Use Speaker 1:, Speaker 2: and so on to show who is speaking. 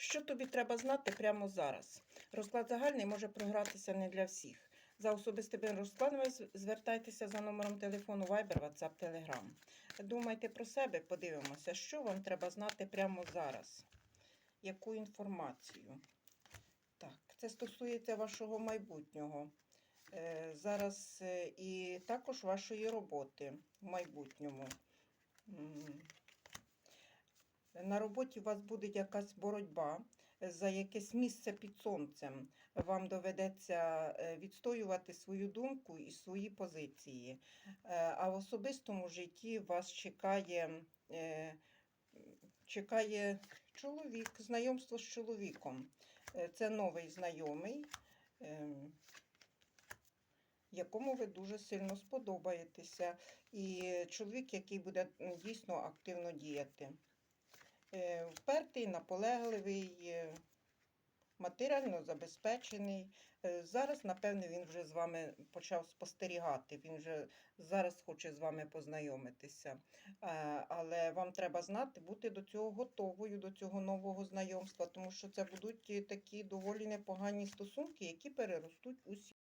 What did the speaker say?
Speaker 1: Що тобі треба знати прямо зараз? Розклад загальний може програтися не для всіх. За особистими розкладами звертайтеся за номером телефону Viber, WhatsApp, Telegram. Думайте про себе, подивимося, що вам треба знати прямо зараз. Яку інформацію? Так, це стосується вашого майбутнього. Е, Зараз е, і також вашої роботи в майбутньому. На роботі у вас буде якась боротьба за якесь місце під сонцем. Вам доведеться е, відстоювати свою думку і свої позиції. Е, А в особистому житті вас чекає, е, чекає чоловік, знайомство з чоловіком. Е, Це новий знайомий, якому ви дуже сильно сподобаєтеся. І чоловік, який буде дійсно активно діяти. Е, Впертий, наполегливий, е, матеріально забезпечений. Е, Зараз, напевне, він вже з вами почав спостерігати. Він вже зараз хоче з вами познайомитися. Але вам треба знати, бути до цього готовою, до цього нового знайомства, тому що це будуть такі доволі непогані стосунки, які переростуть у сім'ю.